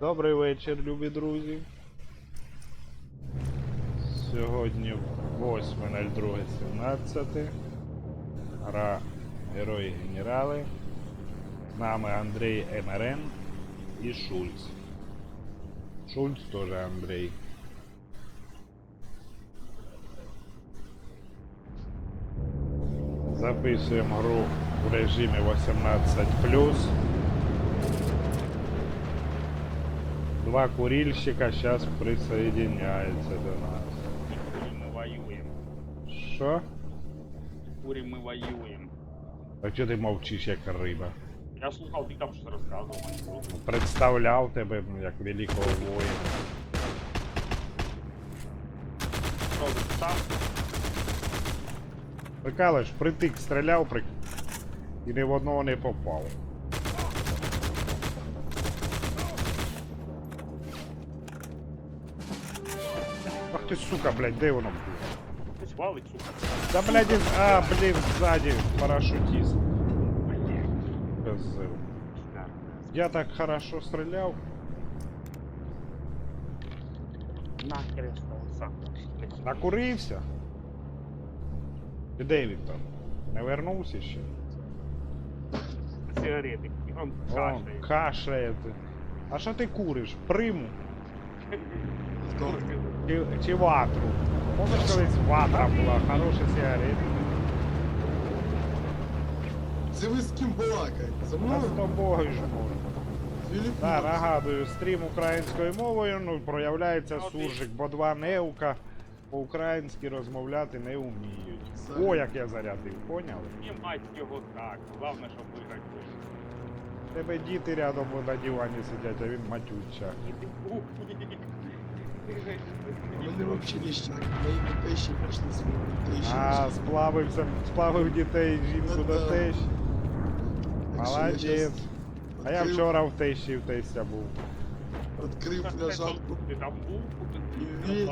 Добрий вечір, любі друзі. Сьогодні 8.02.17. Гра Герої Генерали. З нами Андрій МРН і Шульц. Шульц теж Андрій. Записуємо гру в режимі 18+. Два курильщика сейчас присоединяются до нас. Курим мы воюем. Що? Курим мы воюем. А чого ти мовчиш як риба? Я слухав, ти там щось розказував. Представляв тебе ну, як великого воїна. Що ти сам? Прикалиш, притик стріляв при... і ні в одного не попав. Ти сука, блядь, де воно? Хтось валить, сука. Да блядь, із- а, блін, ззаді, парашутист. Козел. Я так хорошо стріляв. Я став сам. Накурився? І де він там? Не вернувся ще? Сигарети. Он О, кашляє. кашляє ти. А що ти куриш? Приму? Хто? Чи, чи ватру? Помниш колись ватра була, хороша сигарета. Це ви з ким балакаєте? За А мною? з тобою ж можна. Філіп Так, нагадую, стрім українською мовою, ну проявляється суржик, бо два неука по-українськи розмовляти не вміють. О, як я зарядив, поняли? І мать його так. Главное, щоб виграти. Тебе діти рядом на дивані сидять, а він матюча. І ти ух, Мене взагалі ніщо. Мої тещі пішли свої А, сплавився, сплавив дітей, жінку Ну, до да. тещ. Так що я Молодець. А я вчора в тещі в тестя був. Відкрив пляжанку. Ти там був? І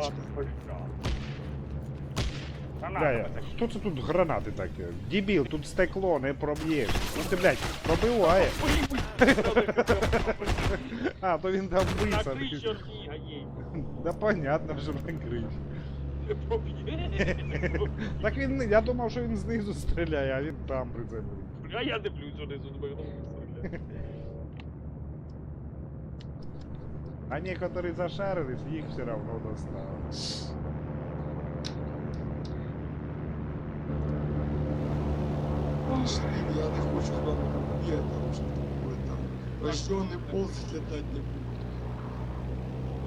Бля, я- хто це тут гранати такі? Дебіл, тут стекло, не проб'єш. Ну ти, блядь, пробиває. А, то він там Накрий висадив. чорні, а їй. Да понятно, накрив. Не проб'є. Так він, я думав, що він знизу стріляє, а він там приземлився. Бля, я дивлюсь, що не зубив. А некоторые зашарились, їх все равно достало. Пішли, я не хочу з вами бігати, тому що такое там. Прощений полз літати не буду.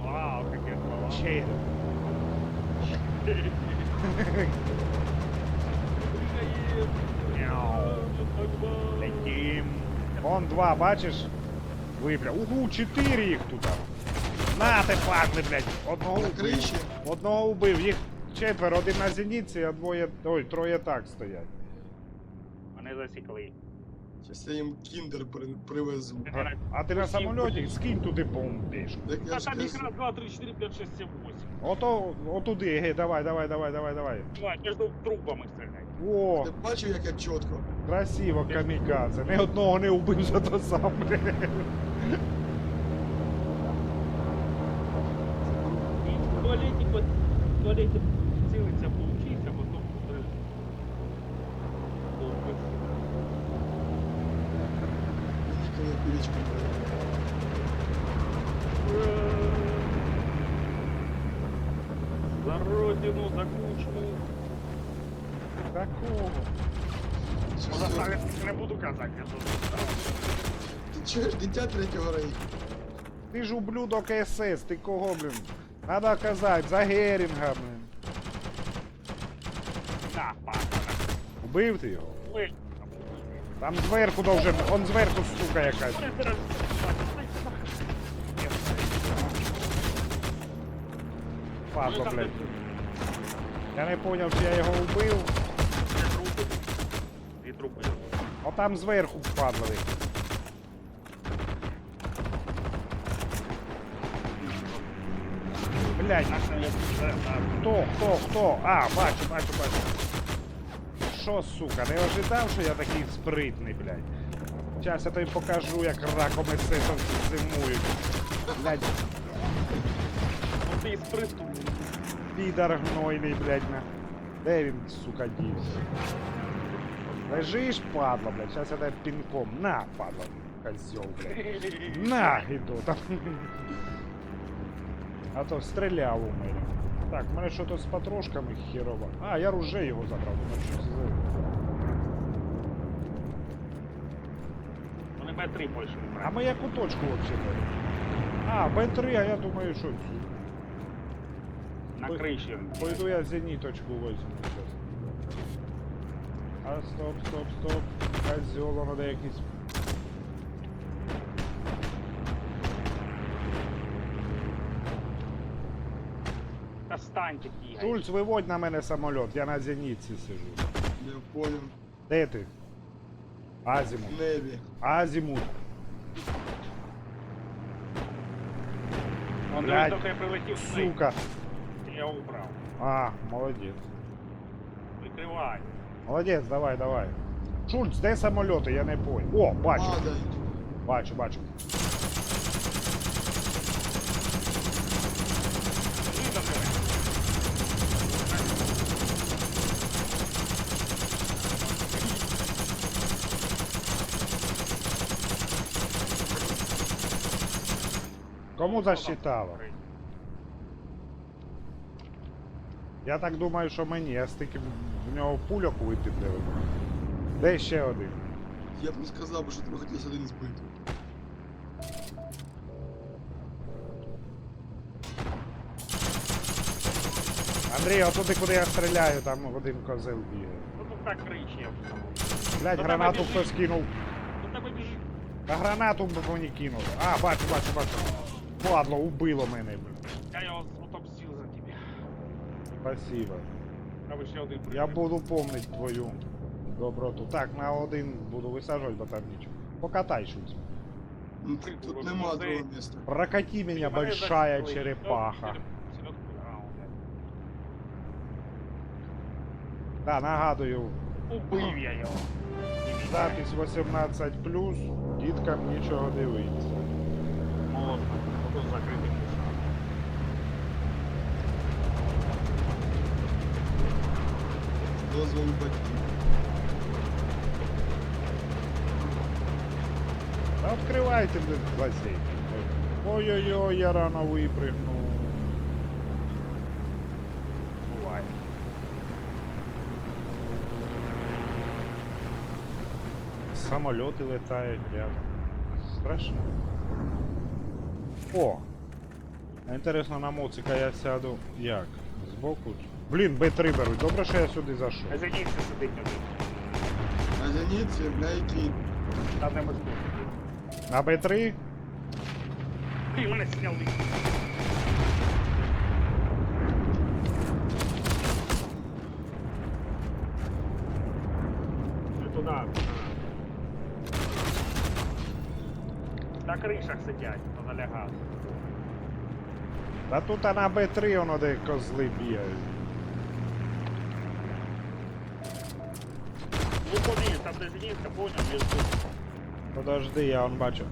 Вау, какие слова. Чей? Летім. Вон два, бачиш? Вибля. Угу, чотири їх тут. На ти падли, блядь. Одного убив. Одного убив, їх четверо, один на зеніці, а двоє. Ой, троє так стоять. Мене засікли. Зараз я їм кіндер при- привезу. А, а ти на самольоті скинь туди бомбиш. Так я А ж там їх кажу, раз, два, три, чотири, п'ять, шесть, сім, восемь. Ото, отуди, ге, давай, давай, давай, давай, давай. Давай, між трубами стріляй. О, ти бачив, як я чітко? красиво, камікадзе. Ні одного не убив за те саме. І в туалеті Ніколи За родину, за кучму. За Сталінських не буду казати, я тут. Ти чуєш, дитя третього рейху? Ти ж ублюдок СС, ти кого, блін? Надо казати, за Герінга, блін. На, папа. Убив ти його? Ой, Там зверху должен, он зверху, сука, якась. Падла, блядь. Я не поняв, чи я його вбив. Дві. А там зверху падали. Блядь, хто, хто, хто? А, бачу, бачу, бачу. Що, сука, не ожидав, що я такий спритний, блядь. Зараз я тобі покажу, як ракомецисовці зимують. Блядь, Ну ти із підар гнойний, блядь, на. Де він, сука, дівся? Лежиш, падла, блядь, зараз я тебе пінком. На, падла, козьол, блядь. На, іду там. А то стріляв у мене. Так, в мене що-то з патрошками хірово. А, я руже його забрав, що за... Вони Б3 більше А ми яку точку взагалі? А, Б3, а я думаю, що. На криші. Пойду я зеніточку возьму. А стоп, стоп, стоп. Козьол, воно де якийсь. Стань такий. Шульц, виводь на мене самоліт, я на зенітці сижу. Я понял. Де ти? Азімут. В небі. Азімут. Он Блядь, дивись, доки прилетів сюди. Сука. Я убрав. А, молодець. Прикривай. Молодець, давай, давай. Шульц, де самоліти? Я не понял. О, бачу, Падають. бачу, бачу. Іди до мене. Кому засчитало? Я так думаю, що мені. Я стільки в нього пульок випідлив. Де ще один? Я б не сказав, би, що тебе хотілося один збити. Андрій, отуди, куди я стріляю, там один козел бігає. Ну тут так вже. Блять, гранату хтось кинув. До тебе біжить. А гранату б мені кинули. А, бачу, бачу, бачу. Падло, убило мене, блін. Я його утопсив за тебе. Спасибо. Треба ще один Я прийти. буду помнить твою доброту. Так, на один буду висаджувати, бо там нічого. Покатай щось. Ну, тут, тут нема другого місця. Прокати меня, Мене большая черепаха. Блядь. Да, нагадую, Убив я його. запись 18+, діткам нічого дивитися. Можна. Тут закритий кушак. Дозволу батьків. Та відкривайте, блин, басейн. Ой-ой-ой, я рано випрыгнув. Буває. Самоліти летають, я... Страшно. О! А Інтересно, на моцика я сяду як? Збоку? Блін, Б3 беруть. Добре, що я сюди зайшов. А це сидить один. А зеніці, бля, які. Там не. На Б3? Ти мене сняв лист. Не туди. а. На кришах сидять, то налягали. Та тут а на Б3 воно де козли бігають. Ну подивись, там де зенітка, поняв, тут. Подожди, я он бачу.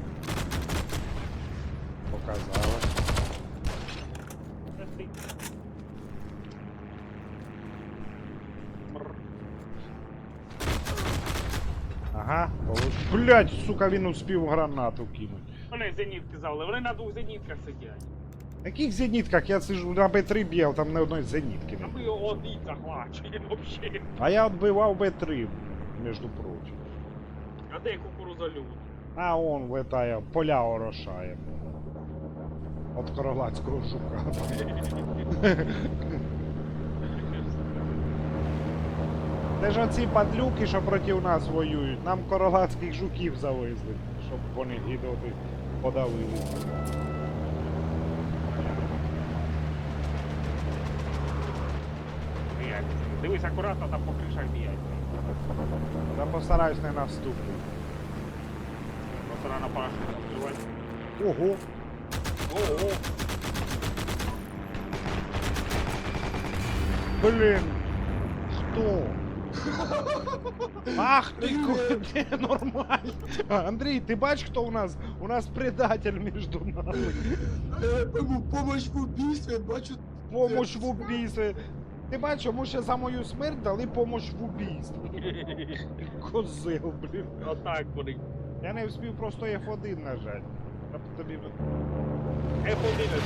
Показалось. Це ти. Мр. Ага, получ... Блять, сука, він успів гранату кинуть. Вони зенітки завели, вони на двох зенітках сидять. В яких зенітках? Я сижу на Б3 бігав, там не одної зенітки А не ми один захвачуємо взагалі. А я відбивав Б3, між прочим. А де кукурузолюд? А он летає, поля орошає. От королацького жука. Це ж оці падлюки, що проти нас воюють. Нам королацьких жуків завезли, щоб вони гідоти подавили. Дивись акуратно, там по кришах біять. Я постараюсь не наступити. Просто рано парашут відкривати. Ого! Ого! Блін! Хто? Ах ти куди нормально. Андрій, ти бач, хто у нас? У нас предатель між нами. А помощь в убийстве, бачу. Помощь в убійстві. Ти бачиш, йому ще за мою смерть дали помощь в убійстві. Козил, блін. Отак вони. Я не встиг просто F1 нажати. Щоб тобі. F11.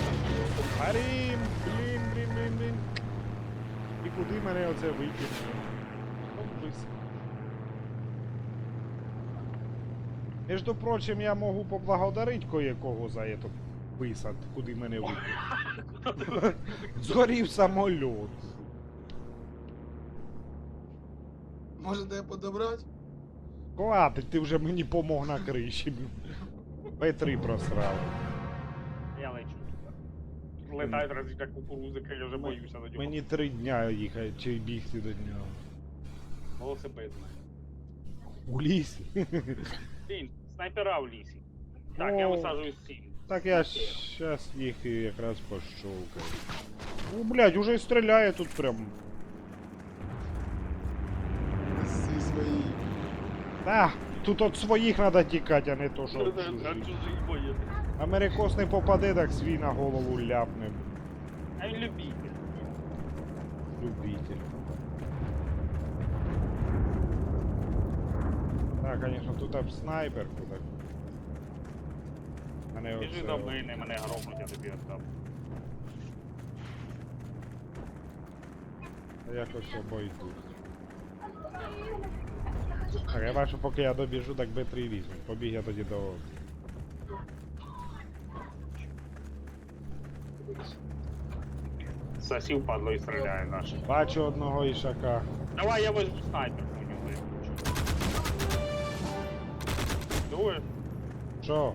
Арім, блін, блін, блін, блін. І куди мене оце викинуло? Обвис. Між прочим, я можу поблагодарити кое-кого за этот висад, куди мене викинуло. Згорів самольот. Можете я подобрати? Хватить, ти вже мені помог на криші. П3 просрав. Я лечу туди. Летають различні кукурузики, я вже боюся до нього. Мені три дня їхати чи бігти до нього. Велосипед знаю. У лісі. Блін, снайпера в лісі. Так, я О. висаджую сім. Так я щас їх і якраз пощовкаю. Ну, блядь, уже й стріляє тут прям. Всі свої. Та, тут от своїх треба тікати, а не то, що чужих. Америкос не попаде, так свій на голову ляпне. А він любитель. Любитель. Так, конечно, тут об снайперку так. Мене Біжи оце- до мене, мене громуть, я тобі віддам. Якось обойду. Так, я бачу, поки я добіжу, так Б3 візьмуть. Побіг я тоді до. Сосів падло і стріляє наш. Бачу одного ішака. Давай я возьму снайперку Дуєш? Що?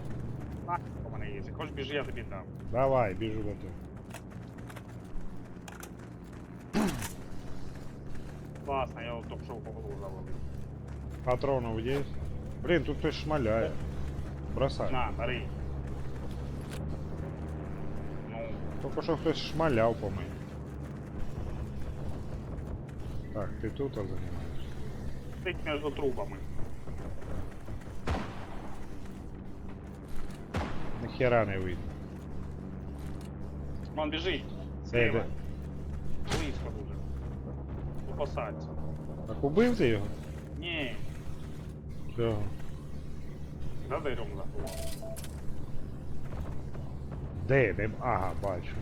Снайперка у мене є. Хочеш біжи, я тобі дам. Давай, біжу до тебе. Класно, я от топ-шоу по голову завалив. Патронов є? Блін, тут хтось шмаляє. Бросай. На, бери. Ну, Тільки що хтось шмаляв по мені. Так, ти тут займаєшся. стить між трупами. Ніхера не видно. Вон біжить. Зліва. де? Близько дуже. Посадці. Так убив ти його? Ні, Чого? за деревом заховав. Де? Де? Ага, бачу.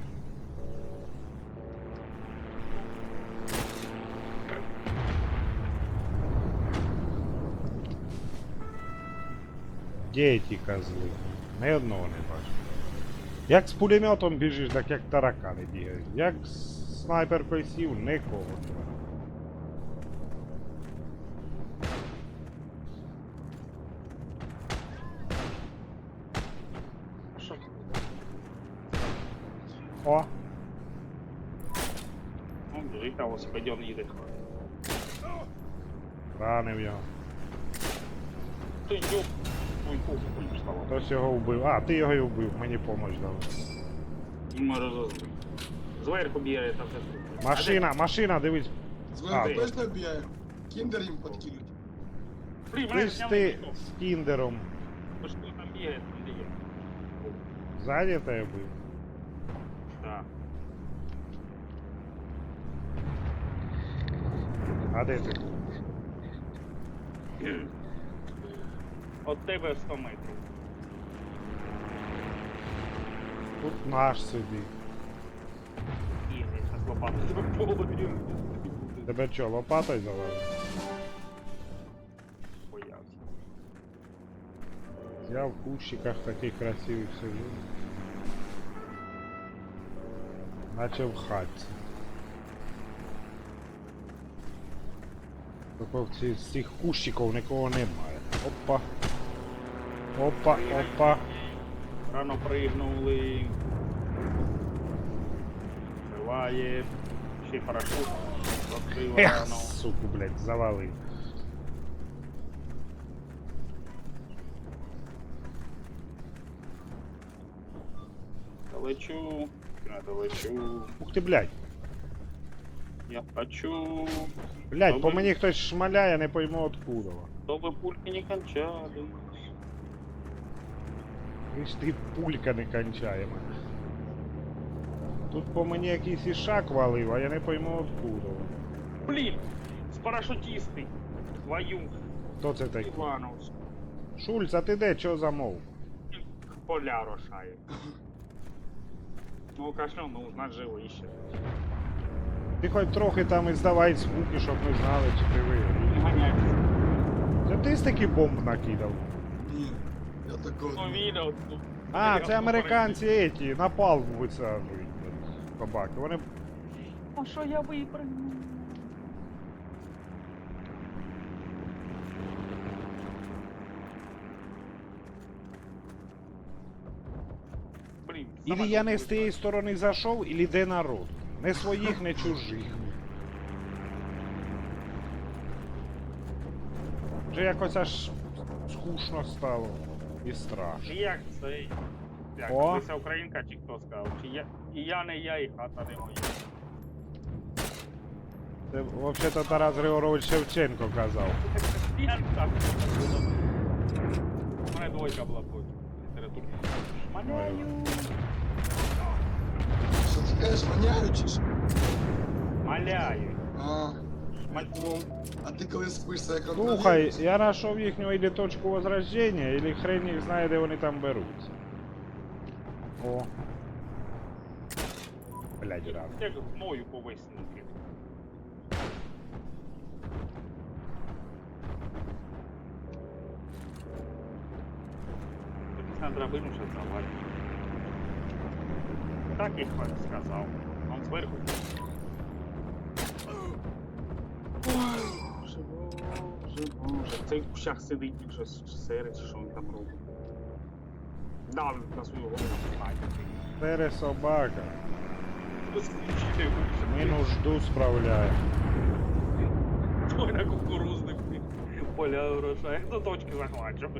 Де ті козли? Ні одного не бачу. Як з пулеметом біжиш, так як таракани бігають. Як з снайперкою сів, нікого немає. О! Ну, біжить на велосипеді, їде. Ранив його. Ти йоп. Хтось його вбив. А, ти його і вбив, мені помощь дав. Йому розозлив. Зверху бігає там все. Машина, машина, дивись. А, Зверху точно б'є. Кіндер їм подкинуть. Блін, Ти мене ж зняли ти з кіндером. Бо що там бігає, там де є. Ззаді тебе бив. Так. А де ти? От тебе 100 метрів. Тут наш по голові. Тебе що, лопатою завали? Боявся. Я в кущиках таких красивих сижу. Наче в хатці. Тільки ці, з цих кущиків нікого немає. Опа. Опа, опа. Рано пригнули. Триває. Ще парашут. Ех, суку, блядь, завалив. Долечу. Не долечу. Ух ти, блядь. Я хочу, Блять, по мені хтось шмаляє, не пойму откуда. чтобы пульки не кончались. Ви ж ти пулька не кончаємо. Тут по мені якийсь ішак валив, а я не пойму откуда. Блин, с парашютисты. Твою, Хто це такий? Иванович. Шульц, а ти де? Чого замов? Поля рушає. Ну, кашлю, ну, наживо іще. Ти хоч трохи там і здавай звуки, щоб ми знали, чи ти виграв. Це ти стільки бомб накидав? Такого. А, це американці еті, на палку висаджують. Кабаки. Вони А що я випрыгну? Блін, Ілі я не з тієї сторони зайшов, ілі де народ. Не своїх, не чужих. Вже якось аж скучно стало. І страшно. Як це? Як, О. Лися Українка чи хто сказав? Чи я, і я не я, і хата не моя. Це взагалі-то Тарас Григорович Шевченко казав. Я так. У мене двойка була по літературі. Шмаляю. Що ти кажеш, маняю чи що? Маляю. А, Шмаль- а ти коли спишся як Слухай, обновився? я знайшов їхню ілі точку возрождення, ілі хрен їх знає, де вони там беруться. О. Блядь, рад. Як гною по весінки. Тобі на драбину ще завалить. Так і хваль сказав. Он зверху. Боже, боже. Цей в кущах сидить він щось серед, що він там робить. Дав на свою голову знає. Тере собака. Включити Ми нужду справляємо. Той на кукурузник поля урожай. До точки захвачу.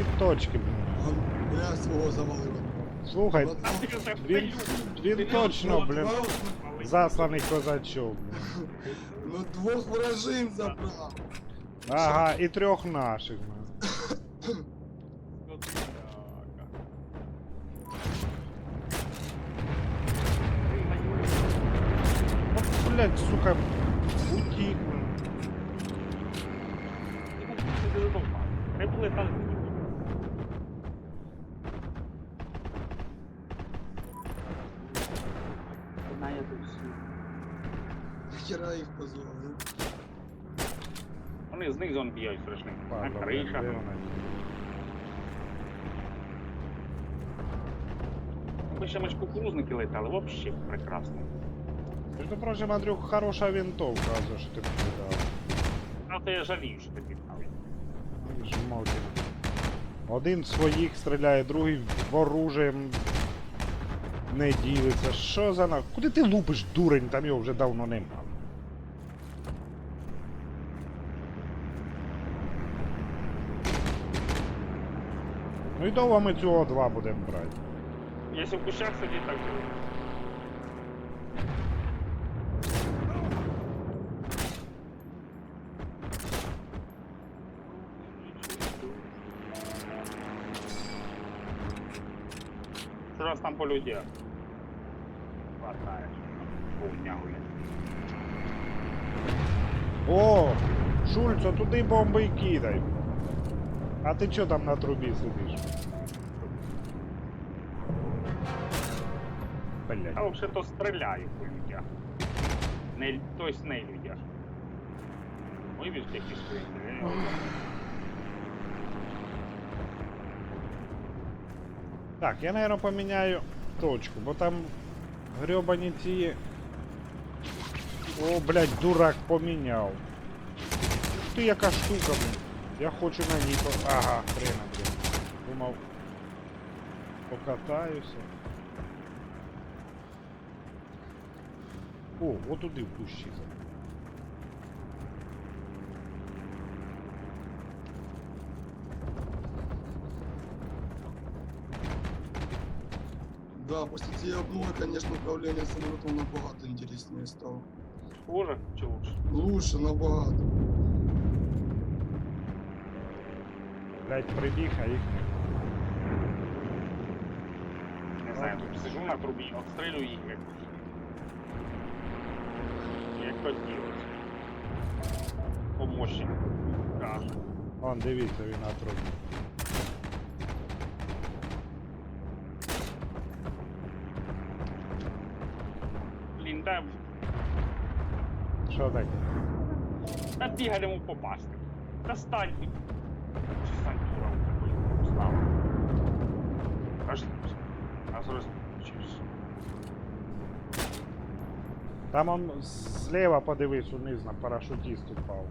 І точки, блін. Я свого завалив. Слухай, Ладно. він, він точно, блін, засланий козачок. блін. Ну двох вражин забрав. Ага, і трьох наших. От, блядь, сука, утік. блін. Хай були там. Одна я тут всі. Хера їх позвав, ну. Вони знизу он б'ють страшним. На Падла, кришах. де вона? Якби ще ми ж кукурузники летали, вообще прекрасно. Між прочим, Андрюх, хороша винтовка, за що ти покидав. А то я жалію, що такі навіть. Жмоти. Один своїх стріляє, другий в оружием не ділиться. Що за на. Куди ти лупиш, дурень, там його вже давно нема. Ну і довго ми цього два будемо брати. Якщо в кущах сидить, так же. Що раз там по людях? Хватає. Хуйня гуляє. О! Шульцо, туди бомби кидай. А ти чо там на трубі сидиш? Я Блять. взагалі-то стріляю по людях. Не, то есть не людях. Ой, ви ж такі стріляють. Так, я, наверное, поміняю точку, бо там гребані ці. О, блядь, дурак поміняв. Ух Ти яка штука, блін. Я хочу на ній по... Ага, хрена, блін. Думав. Покатаюся. О, от туди в кущі. Да, после цієї обнови, конечно, управління самолітом набагато інтересніше стало. Хуже чи лучше? Лучше набагато. Блять, прибіг, а їх не. Знаю, тут сижу на трубі, отстрілюю їх як. Як хотілося. Помощник. Каже. Вон, дивіться, він на трубі. Блін, да, Що таке? та бігай йому попасти. Та став. Аж аж розключився. Там он слева подивись униз на парашутист упав.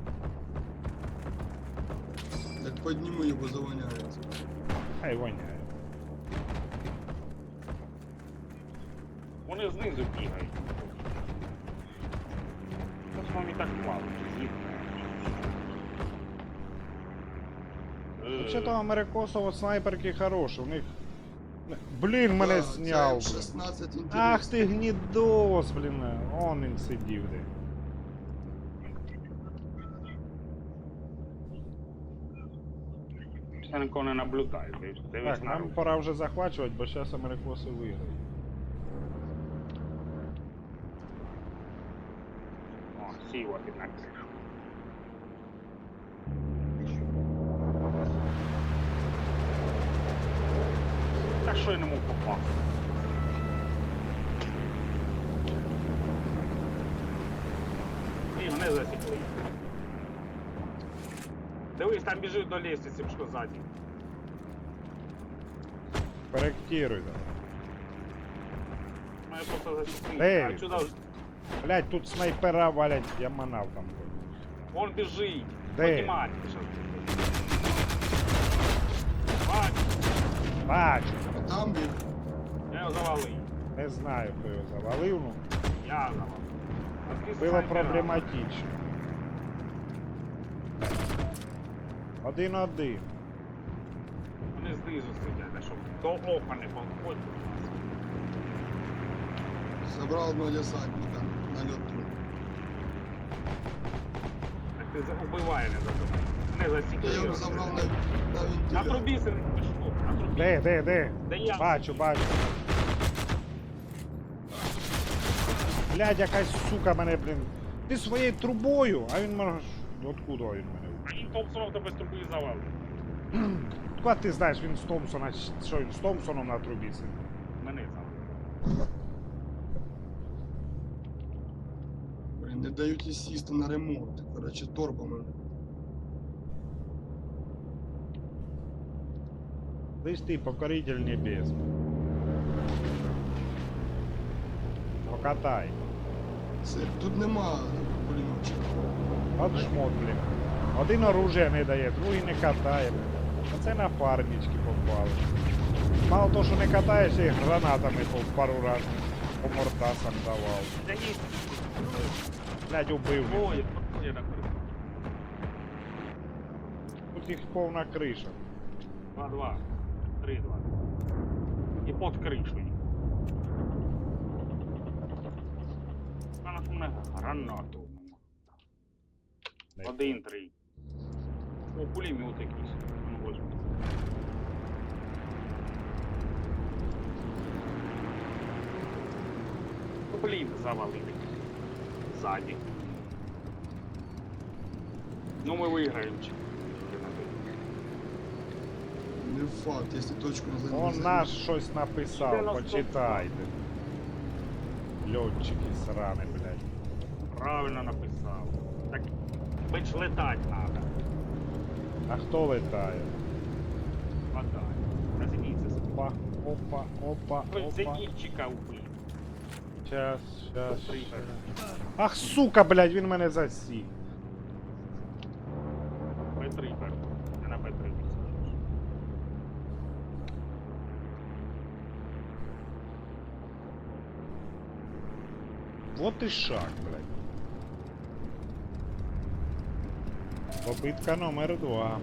Як підніму його завоняється. Хай воняє. Вони знизу бігають. Та ж вам і так мало, Вообще-то америкосово снайперки хороші, у них... Блін, мене Да, зняв. блін. М16. Ах ти гнідос, блін. Он він сидів де. Я нікого не наблюдаю. Дивись, дивись Так, на нам руку. пора вже захвачувати, бо зараз америкоси виграють. О, сіла під на кришу. Та що я не мог попасти? І мене засікли. Дивись, там біжить до лестниці, що ззаді. Корректируй давай. Мене просто засікли. Ей! А сюди Блять, тут снайпера валять, я манав там. Он біжить. Де? Бачу, А там біг. я його завалив. не знаю, хто його завалив, ну. Я завалив. А Було снайпера. проблематично. Один-один. Вони знизу сидять, а щоб до ока не підходь. Забрав одного десантника на льоту. Так ти за- убивай, не забивай. Не засікли. Я його його. забрав на, на На вентилятор. трубі сидить. Де, де, де? Де я? Бачу, бачу. Блядь, якась сука мене, блін. Ти своєю трубою, а він може. Откуда він мене? А він Томпсоном тебе з труби завалив. Куди ти знаєш, він з Томпсона, що він з Томпсоном на трубі сидить? Мене завалив. Блін, не дають і сісти на ремонт. Коротше, торбами. Лиш ти покоритель небес. Покатай. Це, тут нема пулеметчика. От шмот, блін. Один оружие не дає, другий не катає. А це напарнички попали. Мало того, що не катаєш, і гранатами по пару раз по мордасам давав. Блядь, убив. Криші. Тут їх повна криша. Два-два. Три-два. І під кришою. А на мене гранату. Не Один-три. О, пулемет якийсь. Ну, возьму. Ну, блін, завалили. Ззаді. Ну ми виграємо. Не факт, якщо точку не займуть. Он наш щось написав, на почитайте. Льотчики срани, блядь. Правильно написав. Так бич летать надо. А хто летає? Хватай. Розуміється. Опа, опа, опа, опа. зенітчика вбив. Щас, щас, Приїхав. Ах, сука, блядь, він мене засік. П3 беру. Я на П3 висаджусь. Вот и шаг, блядь. Попытка номер два.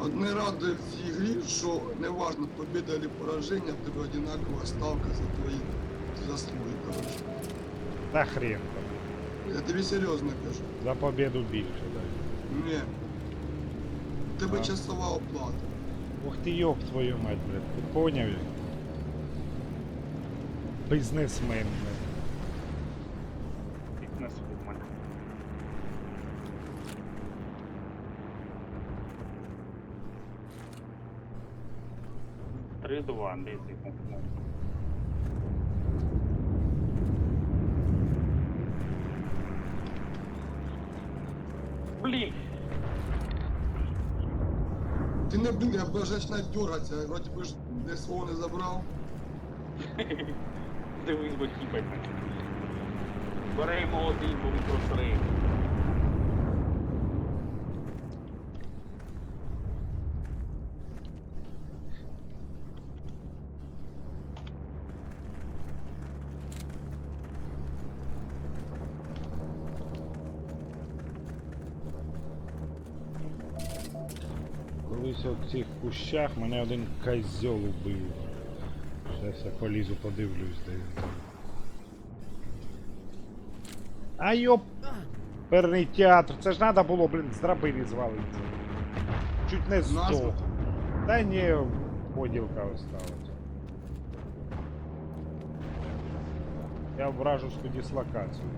Одне радує в цій грі, що неважно, побіда чи пораження, в тебе одинакова ставка за твої заслуги, коротше. Та хрен там. Я тобі серйозно кажу. За победу більше, да. Ні. В тебе А? часова оплата. Ух ти ёб твою мать, блядь, ти поняв? Бізнесмен, блядь. Фітнес у мене. Десять. ну. Блін, Ти не блін, я вже починаю дергатися, вроді би ж свого не забрав. дивись, бо тіпать. Берей молодий, бо він просрив. Цих кущах мене один козьол убив. Зараз я полізу, подивлюсь, де він там. А йоп! Перний театр, це ж треба було, блін, з драбини звалитися. Чуть не здох. Та ні, поділка осталась. Я в вражескую дислокацию.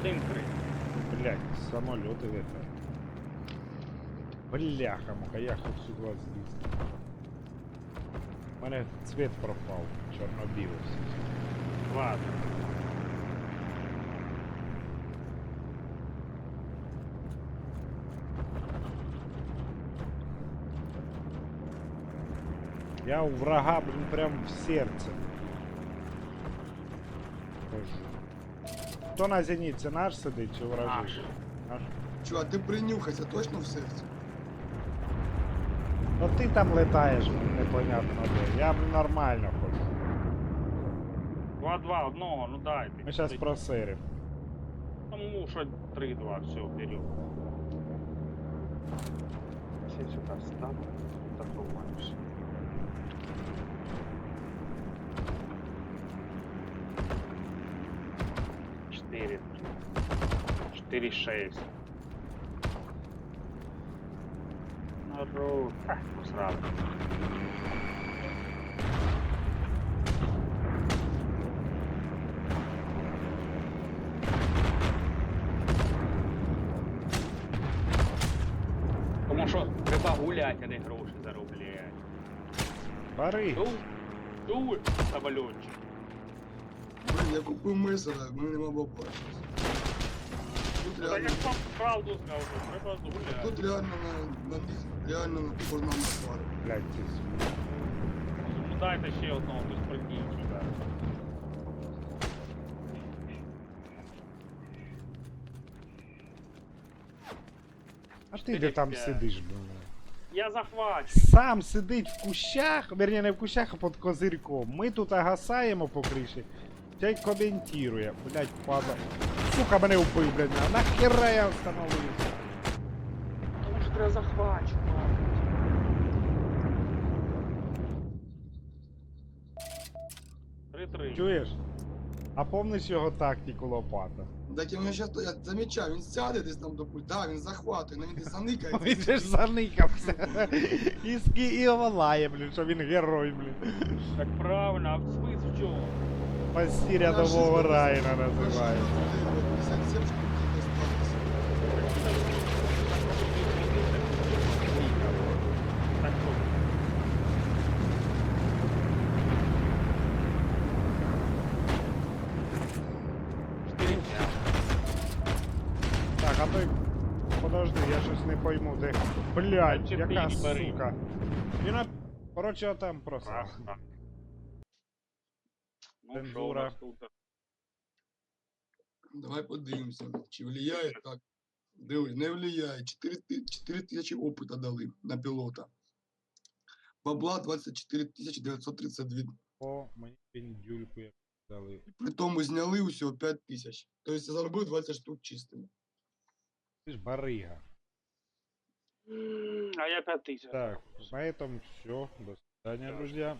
Один три. Блять, самолеты летают. Бляха, муха, я хочу сюди злізти. У мене цвет пропав, чорно-білий. все. Ладно. Я у врага, блин, прям в сердце. Хожу. Хто на зеніці, наш сидить чи Наш. вражий? Наш. Чувак, ти принюхайся точно в серці? Ну ти там летаєш, блін, непонятно де. Я блін, нормально ходжу. Два-два, одного, ну дайте. Ми зараз просеримо. Тому що 3-2, все, вперед. Все сюди встану. Так думаєш. Четыре. Четыре шесть. Ха, сразу. Тому що треба гуляти, а не гроші заробляти. Бери. Чув? Чув, самолетчик? Блін, я купив мисера, в мене нема бабла. Тут Та я реально, правду що треба гуляти. тут реально на, на них реально на порна напари. Блять, ці с- Ну дайте ще одного, хтось прийдіть сюди. А ти де там П'ять. сидиш, блин? Я захвачу. Сам сидить в кущах, верні не в кущах, а під козирьком. Ми тут агасаємо по криші. Цей коментує. Блять, падла. Сука, мене вбив, блядь. Нахера я встановився? Тому що треба захвачувати. Три-три. Чуєш? А помниш його тактику лопата? Так я щас, я замічаю, він сяде десь там до пульта, да, він захватує, але він десь заникається. Він же ж заникався. І, ски, і волає, блін, що він герой, блін. Так правильно, а в смисл в чому? Пасті рядового Райна називається. Так а той. Подожди, я щось не пойму, де. Блядь, Чи яка бери? сука. Він, а, короче, там просто. Ну, що у Цензура. нас тут? Давай подивимося, чи влияє так. Дивись, не влияє. 4 ти- 4 тисячі опита дали на пілота. Бабла 24 тисячі 932. О, мені піндюльку як дали. При тому зняли усього 5 тисяч. Тобто я заробив 20 штук чистими. Ти ж барига. М, А я 5 тысяч. Так, на этом все. До свидания, друзья.